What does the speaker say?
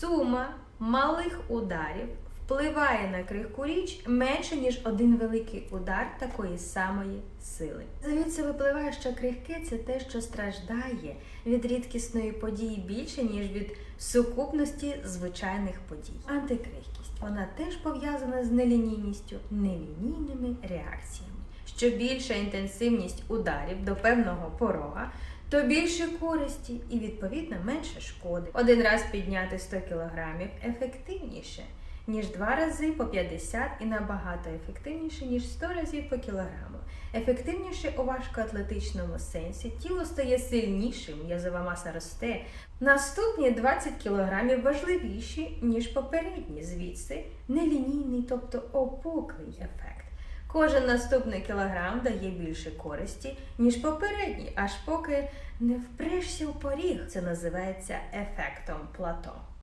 сума малих ударів впливає на крихку річ менше, ніж один великий удар такої самої сили. Звідси випливає, що крихке це те, що страждає від рідкісної події більше, ніж від сукупності звичайних подій. Антикрихкість вона теж пов'язана з нелінійністю, нелінійними реакціями. Що більша інтенсивність ударів до певного порога, то більше користі і відповідно менше шкоди. Один раз підняти 100 кг ефективніше, ніж два рази по 50 і набагато ефективніше, ніж 100 разів по кілограму. Ефективніше у важкоатлетичному сенсі тіло стає сильнішим, м'язова маса росте. Наступні 20 кг важливіші, ніж попередні, звідси нелінійний, тобто опуклий ефект. Кожен наступний кілограм дає більше користі, ніж попередній, аж поки не впрешся в поріг. Це називається ефектом плато.